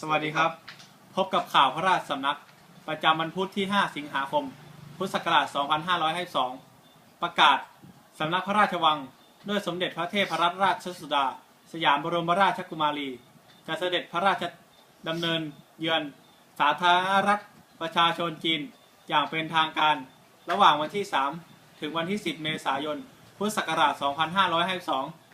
สวัสดีครับ พบกับข่าวพระราชสำนัก ประจำวันพุธที่ 5 สิงหาคม พุทธศักราช 2552 ประกาศสำนักพระราชวัง ด้วยสมเด็จพระเทพรัตนราชสุดา สยามบรมราชกุมารี จะเสด็จพระราชดำเนินเยือนสาธารณรัฐประชาชนจีน อย่างเป็นทางการ ระหว่างวันที่ 3 ถึงวันที่ 10 เมษายน พุทธศักราช 2552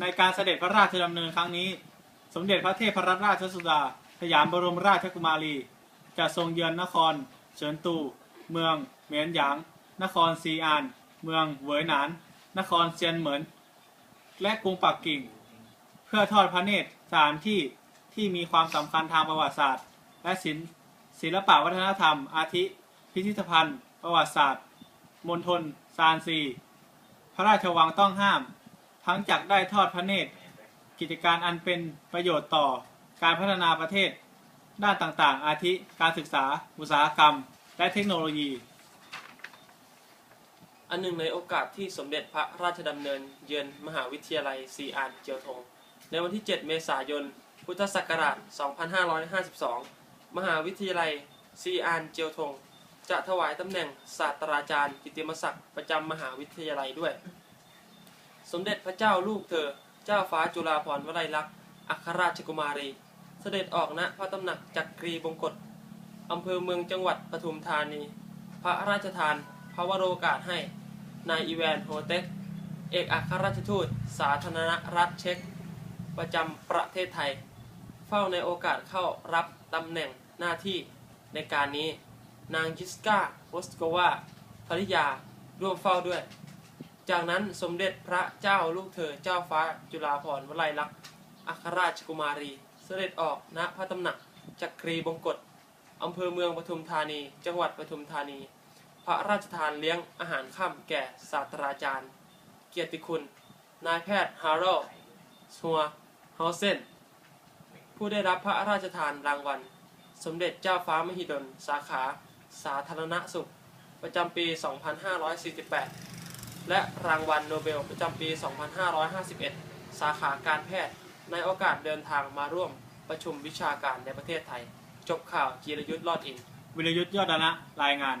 ในการเสด็จพระราชดำเนินครั้งนี้ สมเด็จพระเทพรัตนราชสุดาสยามบรมราชกุมารีจะทรงเยือนนคร เฉินตู เมืองเหมียนหยาง นครซีอาน เมืองเหวยหนาน นครเซียนเหมิน และกรุงปักกิ่ง เพื่อทอดพระเนตรสถานที่ที่มีความสำคัญทางประวัติศาสตร์ และศิลป์ศิลปวัฒนธรรม อาทิ พิพิธภัณฑ์ ประวัติศาสตร์ มณฑลซานซี พระราชวังต้องห้าม ทั้งจากได้ทอดพระเนตร กิจการอันเป็นประโยชน์ต่อการพัฒนาประเทศ ด้านต่างๆ อาทิการศึกษา อุตสาหกรรม และเทคโนโลยี อันหนึ่งในโอกาสที่สมเด็จพระราชดำเนินเยือนมหาวิทยาลัยซีอานเจียวทง ในวันที่ 7 เมษายน พุทธศักราช 2552 มหาวิทยาลัยซีอานเจียวทง จะถวายตำแหน่งศาสตราจารย์กิตติมศักดิ์ประจำมหาวิทยาลัยด้วย สมเด็จพระเจ้าลูกเธอ เจ้าฟ้าจุฬาภรณ์วลัยลักษณ์อัครราชกุมารี เสด็จออกณพระตำหนักจักรีบงกฎอำเภอเมืองจังหวัดปทุมธานี พระราชทาน พระวโรกาสให้ นายอีแวนโฮเต็ก เอกอัครราชทูต สาธารณรัฐเช็ก ประจำประเทศไทย เฝ้าในโอกาสเข้ารับตำแหน่งหน้าที่ในการนี้ นางยิสกาโพสโกวาภริยาร่วมเฝ้าด้วย จากนั้นสมเด็จพระเจ้าลูกเธอเจ้าฟ้าจุฬาภรณ์วลัยลักษณ์อัครราชกุมารี เสด็จออกณพระตำหนักจักรีบงกฎอำเภอเมืองปทุมธานี จังหวัดปทุมธานี พระราชทานเลี้ยงอาหารค่ำแก่ศาสตราจารย์ เกียรติคุณ นายแพทย์ฮาร์โรลชัวฮาเซนผู้ได้รับพระราชทานรางวัล สมเด็จเจ้าฟ้ามหิดล สาขา สาธารณสุข ประจำปี 2548 และรางวัลโนเบลประจำปี 2551 สาขาการแพทย์ ในโอกาสเดินทางมาร่วมประชุมวิชาการในประเทศไทย จบข่าวจีรยุทธ์รอดอิน วิรยุทธ์ยอดดานะรายงาน